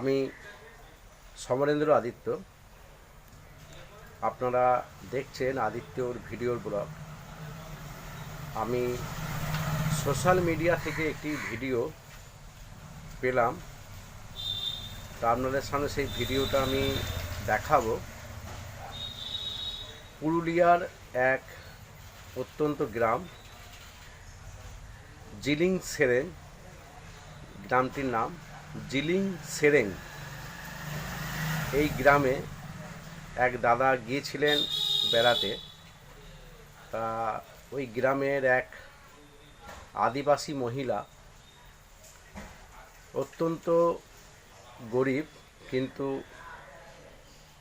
আমি সমরেন্দ্র আদিত্য। আপনারা দেখছেন আদিত্যর ভিডিওর ব্লগ। আমি সোশ্যাল মিডিয়া থেকে একটি ভিডিও পেলাম। তা আপনাদের সামনে সেই ভিডিওটা আমি দেখাবো। পুরুলিয়ার এক অত্যন্ত গ্রাম, জিলিং সেরেন গ্রামটির নাম জিলিং সেরেং। এই গ্রামে এক দাদা গিয়েছিলেন বেড়াতে। তা ওই গ্রামের এক আদিবাসী মহিলা অত্যন্ত গরিব, কিন্তু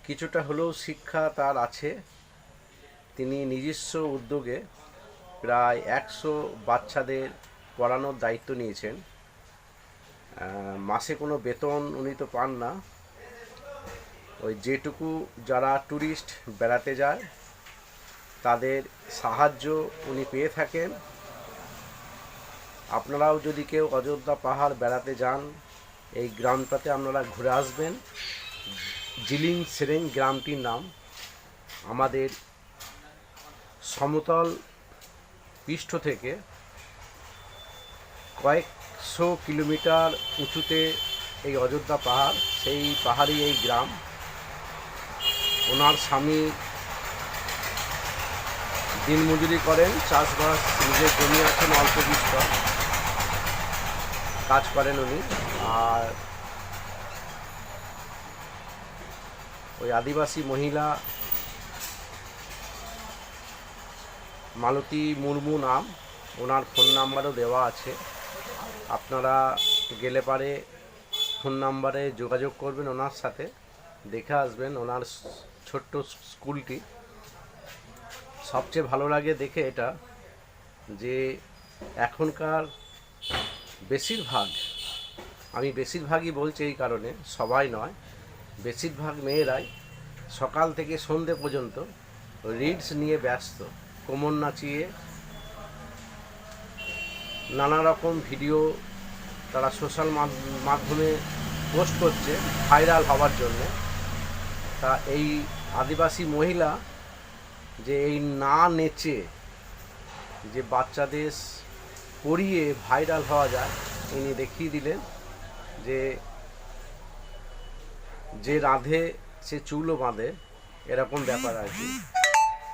কিছুটা হলেও শিক্ষা তার আছে। তিনি নিজস্ব উদ্যোগে প্রায় একশো বাচ্চাদের পড়ানোর দায়িত্ব নিয়েছেন। মাসে কোনো বেতন উনি তো পান না। ওই যেটুকু যারা ট্যুরিস্ট বেড়াতে যায়, তাদের সাহায্য উনি পেয়ে থাকেন। আপনারাও যদি কেউ অযোধ্যা পাহাড় বেড়াতে যান, এই গ্রামটাতে আপনারা ঘুরে আসবেন। জিলিং সেরেং গ্রামটির নাম। আমাদের সমতল পৃষ্ঠ থেকে কয়েকশো কিলোমিটার উঁচুতে এই অযোধ্যা পাহাড়, সেই পাহাড়ি এই গ্রাম। ওনার স্বামী দিনমজুরি করেন, চাষবাস নিজের জমি আছেন অল্প বিস্তর কাজ করেন উনি। আর ওই আদিবাসী মহিলা মালতী মুর্মু নাম, ওনার ফোন নাম্বারও দেওয়া আছে। আপনারা গেলে পারে ফোন নাম্বারে যোগাযোগ করবেন ওনার সাথে, দেখে আসবেন ওনার ছোট্ট স্কুলটি। সবচেয়ে ভালো লাগে দেখে এটা, যে এখনকার বেশিরভাগ, আমি বেশিরভাগই বলছি এই কারণে, সবাই নয়, বেশিরভাগ মেয়েরাই সকাল থেকে সন্ধে পর্যন্ত রিডস নিয়ে ব্যস্ত, কোমর নাচিয়ে নানা রকম ভিডিও তারা সোশ্যাল মাধ্যমে পোস্ট করছে ভাইরাল হওয়ার জন্যে। তা এই আদিবাসী মহিলা যে এই না নেচে যে বাচ্চাদের পড়িয়ে ভাইরাল হওয়া যায়, ইনি দেখিয়ে দিলেন যে যে রাধে সে চুলও বাঁধে, এরকম ব্যাপার আর কি।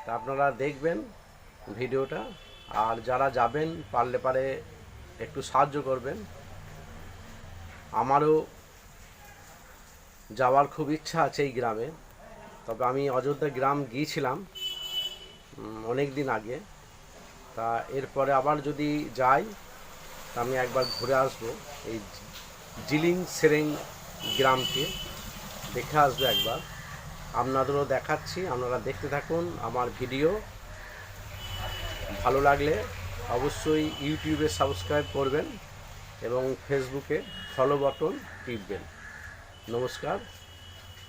তা আপনারা দেখবেন ভিডিওটা। আর যারা যাবেন, পারলে পারে একটু সাহায্য করবেন। আমারও যাওয়ার খুব ইচ্ছা আছে এই গ্রামে। তবে আমি অযোধ্যা গ্রাম গিয়েছিলাম অনেক দিন আগে। তা এরপরে আবার যদি যাই, তা আমি একবার ঘুরে আসব এই জিলিং সেরেং গ্রামকে। দেখে আসব একবার। আপনাদেরও দেখাচ্ছি, আপনারা দেখতে থাকুন আমার ভিডিও। ভালো লাগলে অবশ্যই ইউটিউবে সাবস্ক্রাইব করবেন এবং ফেসবুকে ফলো বাটন টিপবেন। নমস্কার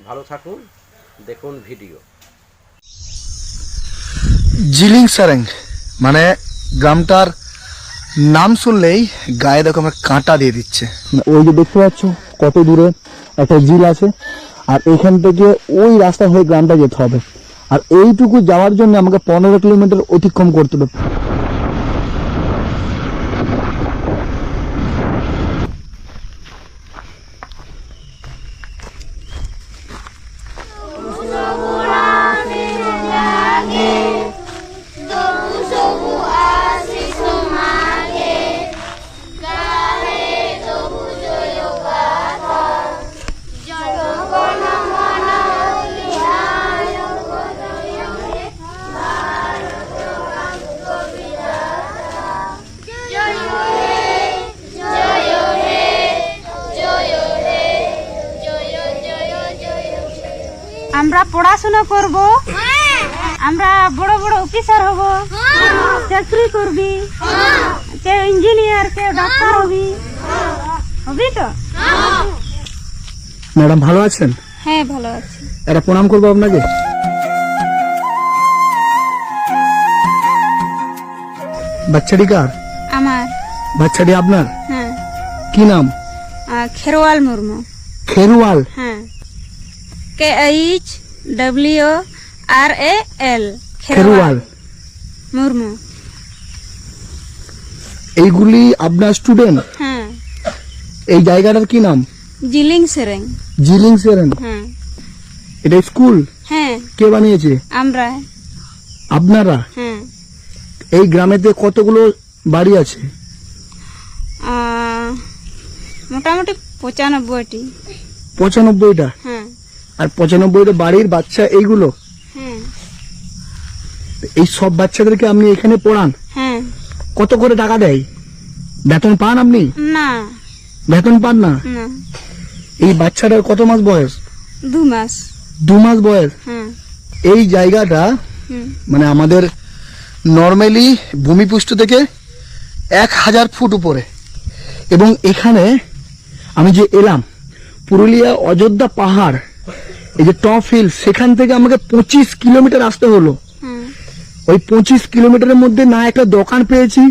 ভালো থাকুন দেখুন ভিডিও জিলিং সারেং মানে গ্রামটার নাম শুনলেই গায়ে দেখো আমার কাঁটা দিয়ে দিচ্ছে। ওই যে দেখতে পাচ্ছ কত দূরে একটা জিল আছে আর এখান থেকে ওই রাস্তা হয়ে গ্রামটা যেতে হবে। আর এইটুকু যাওয়ার জন্য আমাকে পনেরো কিলোমিটার অতিক্রম করতে হবে। আমরা পড়াশোনা করব। আমরা বড় বড় অফিসার হব। চাকরি করবি। কেউ ইঞ্জিনিয়ার কেউ ডাক্তার হবি। হবি তো? ম্যাডাম ভালো আছেন? হ্যাঁ ভালো আছি। একটা প্রণাম করব আপনাকে। বাচ্চাটি কার? আমার। বাচ্চাটি আপনার? হ্যাঁ। কি নাম? খেরোয়াল মুর্মু। খেরুয়াল হ্যাঁ। K H? W R A L Kherwal Murmu. এইগুলি আপনার স্টুডেন্ট হ্যাঁ। এই জায়গাটার কি নাম? জিলিং সেরেং। জিলিং সেরেন হ্যাঁ। এটা স্কুল? হ্যাঁ। কে বানিয়েছে? আমরা। আপনারা? হ্যাঁ। এই গ্রামেতে কতগুলো বাড়ি আছে? মোটামুটি পঁচানব্বইটি। পঁচানব্বইটা? হ্যাঁ। আর পঁচানব্বইটা বাড়ির বাচ্চা এইগুলো? এই সব বাচ্চাদেরকে আপনি এখানে পড়ান? কত করে টাকা দেয়? বেতন পান আপনি? না। বেতন পান না? এই বাচ্চাটার কত মাস বয়স? দু মাস। দু মাস বয়স? এই জায়গাটা মানে আমাদের নর্মালি ভূমিপুষ্ট থেকে এক হাজার ফুট উপরে। এবং এখানে আমি যে এলাম পুরুলিয়া অযোধ্যা পাহাড় এই যে টপ হিল সেখান থেকে আমাকে পঁচিশ কিলোমিটার আসতে হলো। ওই পঁচিশ কিলোমিটারের মধ্যে না একটা দোকান পেয়েছি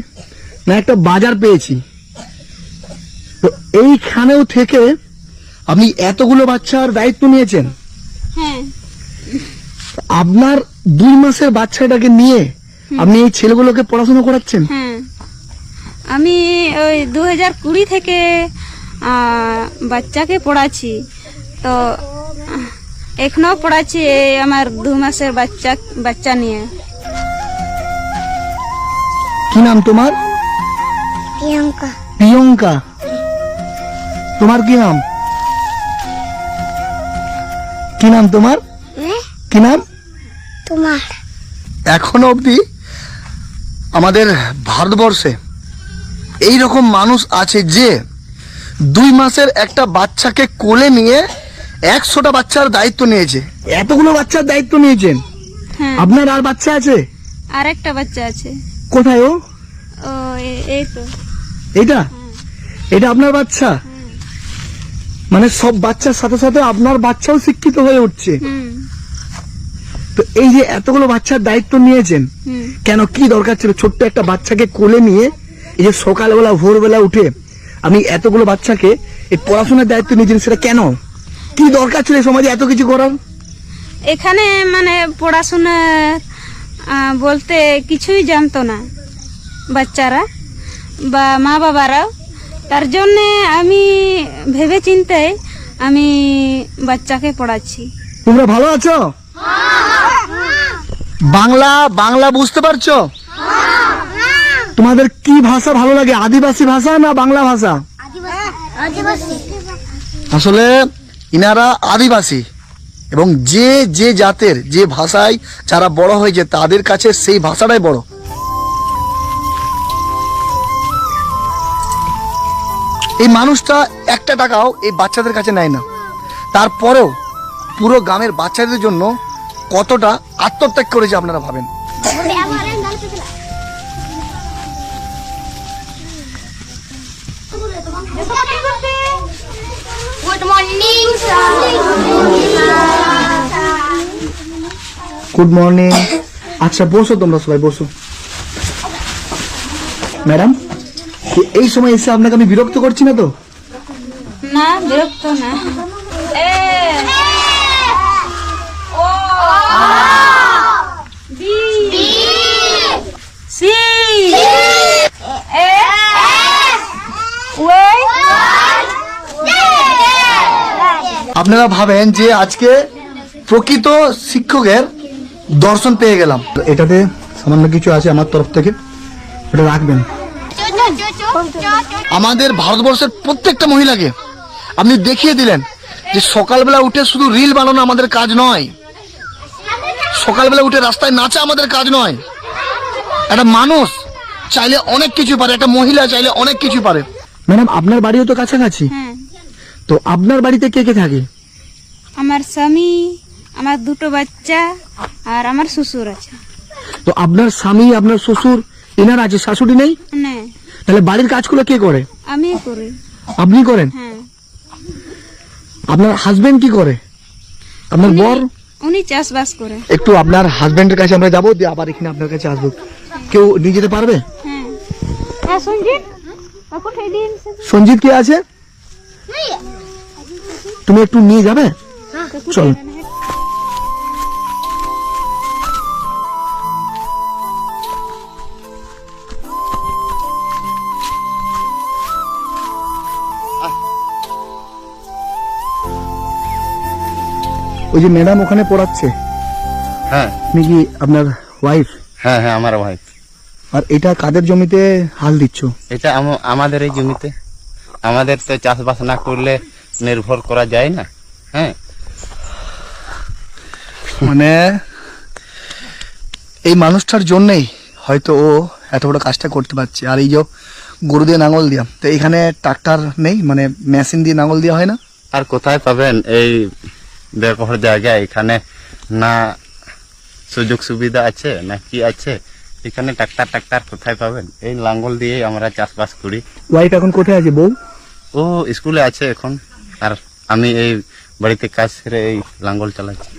না একটা বাজার পেয়েছি। তো এইখানেও থেকে আপনি এতগুলো বাচ্চার দায়িত্ব নিয়েছেন। হ্যাঁ। আপনার দুই মাসের বাচ্চাটাকে নিয়ে আপনি এই ছেলেগুলোকে পড়াশোনা করাচ্ছেন? হ্যাঁ। আমি ওই দু কুড়ি থেকে বাচ্চাকে পড়াচ্ছি। তো আহ, এখনও পড়াচ্ছি এই আমার দু মাসের বাচ্চা বাচ্চা নিয়ে। কি নাম তোমার? প্রিয়াঙ্কা। প্রিয়ঙ্কা। তোমার কি নাম? কি নাম তোমার? কি নাম? তোমার। এখনও অবধি আমাদের ভারতবর্ষে এই রকম মানুষ আছে যে দুই মাসের একটা বাচ্চাকে কোলে নিয়ে একশোটা বাচ্চার দায়িত্ব নিয়েছে। এতগুলো বাচ্চার দায়িত্ব নিয়েছেন? হ্যাঁ। আপনার আর বাচ্চা আছে? আর একটা বাচ্চা আছে। কোথায় ও? ও এই তো। এটা এটা আপনার বাচ্চা? মানে সব বাচ্চার সাথে সাথে আপনার বাচ্চাও শিক্ষিত হয়ে উঠছে। তো এই যে এতগুলো বাচ্চার দায়িত্ব নিয়েছেন কেন কি দরকার ছিল? ছোট্ট একটা বাচ্চাকে কোলে নিয়ে এই যে সকালবেলা ভোরবেলা উঠে আমি এতগুলো বাচ্চাকে এই পড়াশোনার দায়িত্ব নিয়েছেন সেটা কেন? কি দরকার ছিল সমাজে এত কিছু করার? এখানে মানে পড়াশোনা আহ, বলতে কিছুই জানতো না বাচ্চারা বা মা বাবারাও। তার জন্যে আমি ভেবে চিন্তে আমি বাচ্চাকে পড়াচ্ছি। তোমরা ভালো আছো? বাংলা বাংলা বুঝতে পারছ? তোমাদের কি ভাষা ভালো লাগে আদিবাসী ভাষা না বাংলা ভাষা? আদিবাসী। আসলে ইনারা আদিবাসী। এবং যে যে জাতের, যে ভাষায় যারা বড় হয়েছে, তাদের কাছে সেই ভাষাটাই বড়। এই মানুষটা একটা টাকাও এই বাচ্চাদের কাছে নেয় না। তারপরেও পুরো গ্রামের বাচ্চাদের জন্য কতটা আত্মত্যাগ করেছে আপনারা ভাবেন? গুড মর্নিং আচ্ছা বসো তোমরা সবাই বসো। ম্যাডাম এই সময় এসে আপনাকে আমি বিরক্ত করছি না তো? না বিরক্ত না। এ ও বি সি এ ওয়ে আপনারা ভাবেন যে আজকে প্রকৃত শিক্ষকের দর্শন পেয়ে গেলাম। এটাতে সামান্য কিছু আছে আমার তরফ থেকে। এটা রাখবেন। আমাদের ভারতবর্ষের প্রত্যেকটা মহিলাকে আপনি দেখিয়ে দিলেন যে সকালবেলা উঠে শুধু রিল বানানো আমাদের কাজ নয়। সকালবেলা উঠে রাস্তায় নাচা আমাদের কাজ নয়। একটা মানুষ চাইলে অনেক কিছু পারে একটা মহিলা চাইলে অনেক কিছু পারে। ম্যাডাম আপনার বাড়িও তো কাছাকাছি? হ্যাঁ। তো আপনার বাড়িতে কে কে থাকে? আমার স্বামী আমার দুটো বাচ্চা আর আমার শ্বশুর আছে। তো আপনার স্বামী আপনার শ্বশুর এনার আছে শাশুড়ি নেই? না। তাহলে বাড়ির কাজগুলো কে করে? আমি করি। আপনি করেন? হ্যাঁ। আপনার হাজবেন্ড কি করে? আপনার বর? উনি চাষবাস করে। একটু আপনার হাজবেন্ডের কাছে আমরা যাব দিয়ে আবার এখানে আপনার কাছে আসব। কেউ নিয়ে যেতে পারবে? হ্যাঁ। হ্যাঁ সঞ্জিত? কাকু ঠাই দিন সঞ্জিত কে আছে? তুমি একটু নিয়ে যাবে? চল। ওই যে ম্যাডাম ওখানে পড়াচ্ছে। হ্যাঁ। আপনি কি আপনার ওয়াইফ হ্যাঁ হ্যাঁ আমার ওয়াইফ আর এটা কাদের জমিতে হাল দিচ্ছ? এটা আমাদের এই জমিতে। আমাদের তো চাষবাস না করলে নির্ভর করা যায় না। হ্যাঁ। মানে এই মানুষটার জন্যই হয়তো ও এত বড় কাজটা করতে পারছে। আর এই যে গরু দিয়ে নাঙল দিয়া তো এখানে ট্রাক্টর নেই? মানে মেশিন দিয়ে নাঙল দেওয়া হয় না? আর কোথায় পাবেন এই ব্যবহার জায়গায় এখানে না সুযোগ সুবিধা আছে না কি আছে? এখানে ট্রাক্তার ট্রাক্তার কোথায় পাবেন? এই লাঙ্গল দিয়ে আমরা চাষবাস করি। ওয়াইফ এখন কোথায় আছে বউ? ও স্কুলে আছে এখন। আর আমি এই বাড়িতে কাজ সেরে এই লাঙ্গল চালাচ্ছি।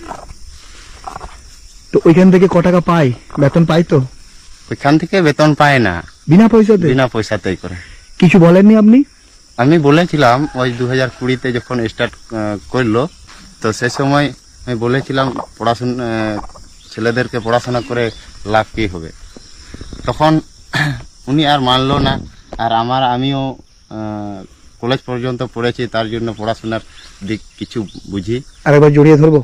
তো ওইখান থেকে ক টাকা পাই বেতন পাই তো? ওইখান থেকে বেতন পায় না। বিনা পয়সাতে? বিনা পয়সাতেই করে। কিছু বলেননি আপনি? আমি বলেছিলাম ওই দু হাজার কুড়িতে যখন স্টার্ট করল তো সে সময় আমি বলেছিলাম, পড়াশোনা ছেলেদেরকে পড়াশোনা করে লাভ কী হবে? তখন উনি আর মানলো না। আর আমার, আমিও কলেজ পর্যন্ত পড়েছি, তার জন্য পড়াশোনার দিক কিছু বুঝি। আরেকবার জড়িয়ে ধরবো?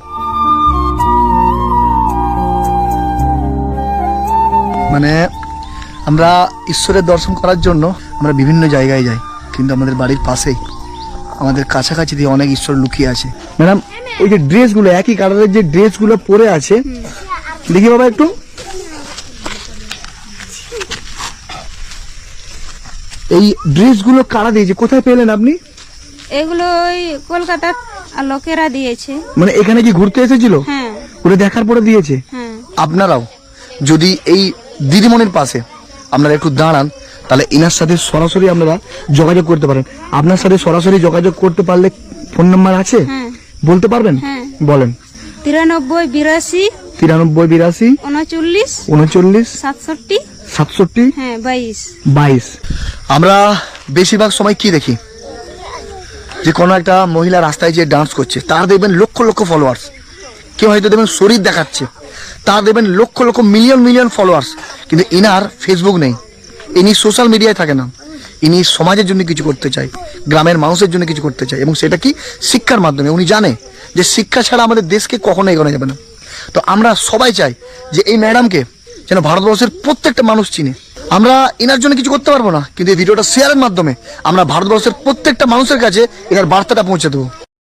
মানে আমরা ঈশ্বরের দর্শন করার জন্য আমরা বিভিন্ন জায়গায় যাই, কিন্তু আমাদের বাড়ির পাশেই। আমাদের কাছাকাছি দিয়ে অনেক ঈশ্বর লুকিয়ে আছে। ম্যাডাম ওই যে ড্রেসগুলো একই কালারের যে ড্রেসগুলো পরে আছে দেখি বাবা একটু। এই ড্রেসগুলো কারা দিয়েছে? কোথায় পেলেন আপনি? এগুলো ওই কলকাতার লোকেরা দিয়েছে। মানে এখানে কি ঘুরতে এসেছিল? হ্যাঁ। ওরা দেখার পরে দিয়েছে? হ্যাঁ। আপনারাও যদি এই দিদিমণির পাশে আপনারা একটু দাঁড়ান তাহলে ইনার সাথে সরাসরি আপনারা যোগাযোগ করতে পারেন। আপনার সাথে সরাসরি যোগাযোগ করতে পারলে ফোন নাম্বার আছে? হ্যাঁ। বলতে পারবেন? হ্যাঁ। বলেন। তিরানব্বই বিরাশি তিরানব্বই বিরাশি উনচল্লিশ উনচল্লিশ সাতষট্টি সাতষট্টি হ্যাঁ বাইশ। বাইশ। আমরা বেশিরভাগ সময় কি দেখি? যে কোনো একটা মহিলা রাস্তায় যে ডান্স করছে তার দেখবেন লক্ষ লক্ষ ফলোয়ার্স কেউ হয়তো দেখবেন শরীর দেখাচ্ছে তার দেখবেন lakh lakh million million followers কিন্তু ইনার ফেসবুক নেই। ইনি সোশ্যাল মিডিয়ায় থাকে না। ইনি সমাজের জন্য কিছু করতে চায়, গ্রামের মানুষের জন্য কিছু করতে চায়, এবং সেটা কি? শিক্ষার মাধ্যমে। উনি জানে যে শিক্ষা ছাড়া আমাদের দেশকে কখনো এগোনো যাবে না। তো আমরা সবাই চাই যে এই ম্যাডামকে যেন ভারতবর্ষের প্রত্যেকটা মানুষ চিনে। আমরা এনার জন্য কিছু করতে পারব না, কিন্তু এই ভিডিওটা শেয়ারের মাধ্যমে আমরা ভারতবর্ষের প্রত্যেকটা মানুষের কাছে এনার বার্তাটা পৌঁছে দেবো।